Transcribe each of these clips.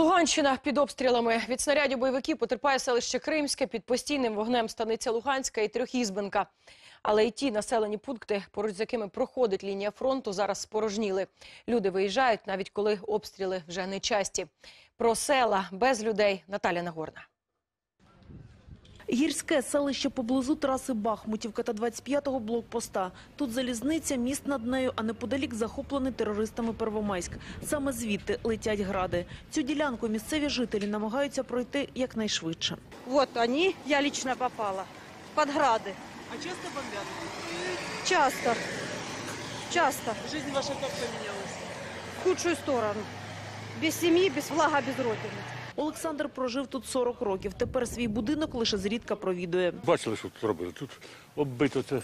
Луганщина під обстрілами. Від снарядів бойовиків потерпає селище Кримське. Під постійним вогнем станиця Луганська і Трьохізбенка. Але й ті населені пункти, поруч з якими проходить лінія фронту, зараз спорожніли. Люди виїжджають, навіть коли обстріли вже не часті. Про села без людей Наталя Нагорна. Гірське селище поблизу траси Бахмутівка та 25-го блокпоста. Тут залізниця, міст над нею, а неподалік захоплений терористами Первомайськ. Саме звідти летять гради. Цю ділянку місцеві жителі намагаються пройти якнайшвидше. Вот они, я лично попала под грады. А часто бомбят? Часто, часто, Жизнь ваша как поменялась? в худшую сторону. Без семьи, без флага, без родины. Олександр прожив тут 40 років. Тепер свій будинок лише зрідка провідує. Бачили, що тут робили? Тут оббито це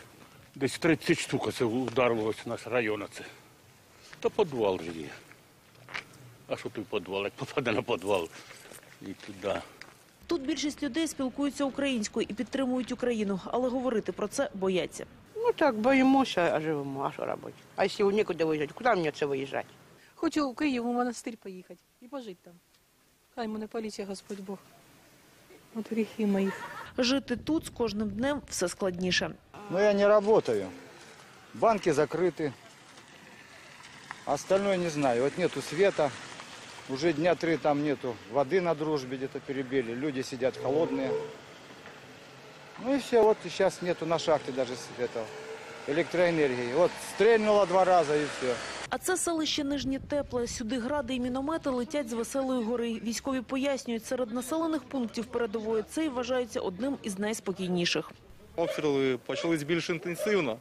десь 30 штук, це ударилося наш район. Це. То підвал же є. А що тут підвал? Як попаде на підвал і туди. Тут більшість людей спілкуються українською і підтримують Україну, але говорити про це бояться. Ну так, боїмося, а живемо, а що робити? А якщо нікуди виїжджати, куди мені це виїжджати? Хочу в Київ у монастир поїхати і пожити там. Хай мене полічить Господь Бог. От гріхи моїх. Жити тут з кожним днем все складніше. Но я не работаю. Банки закрыты. Остальное не знаю. Вот нету света. Уже дня три там нету воды на дружбе где-то перебили. Люди сидят холодные. Ну и все. Вот сейчас нету на шахте даже света. Электроэнергии. Вот стрельнуло два раза и все. А це селище Нижнє Тепле. Сюди гради і міномети летять з Веселої гори. Військові пояснюють, серед населених пунктів передової цей вважається одним із найспокійніших. Обстріли почались більш інтенсивно.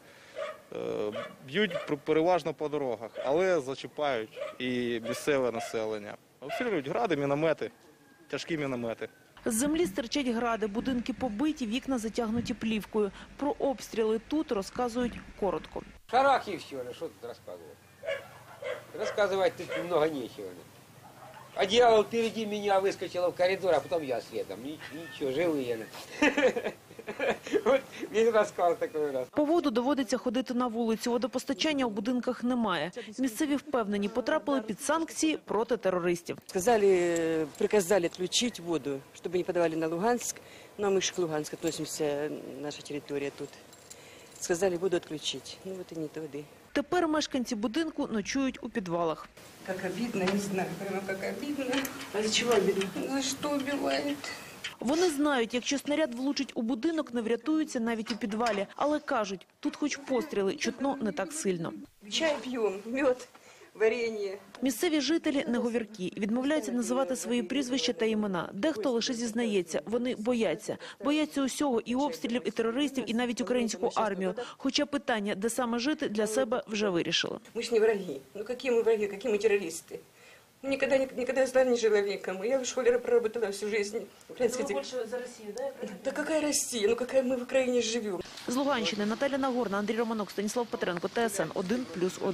Е, Б'ють переважно по дорогах, але зачіпають і місцеве населення. Обстрілюють гради, міномети, тяжкі міномети. З землі стирчать гради, будинки побиті, вікна затягнуті плівкою. Про обстріли тут розказують коротко. Шарах и все, что тут рассказывать? Рассказывать тут много нечего. А дьявол впереди меня выскочила в коридор, а потом я следом. Ни- Ничего, живые. Вот весь рассказ такой раз. По воду доводиться ходити на вулицю. Водопостачання у будинках немає. Місцеві впевнені, потрапили під санкції проти терористів. Сказали, э, приказали отключить воду, чтобы не подавали на Луганск. Но мы же к Луганску относимся, наша территория тут. Сказали, буду відключити. Ну вот і не туди. Тепер мешканці будинку ночують у підвалах. Как обідно, не знаю, прямо як обідно. А за чого обідно? За що вбивають? Вони знають, якщо снаряд влучить у будинок, не врятуються навіть у підвалі. Але кажуть, тут хоч постріли, чутно не так сильно. Чай п'ємо, мед, варенье. Місцеві жителі неговіркі, відмовляються називати свої прізвища та імена. Дехто лише зізнається, вони бояться. Бояться усього і обстрілів, і терористів, і навіть українську армію. Хоча питання, де саме жити, для себе вже вирішили. Мы ж не враги. Ну какие мы враги, какие мы террористы? Мы никогда, никогда стали не человеком. Я в школе проработала всю жизнь. Украинская дик- за Росію, да? Да какая Россия? Ну какая мы в Украине живем? З Луганщини Наталя Нагорна, Андрій Романок, Станіслав Петренко, ТСН 1+,1.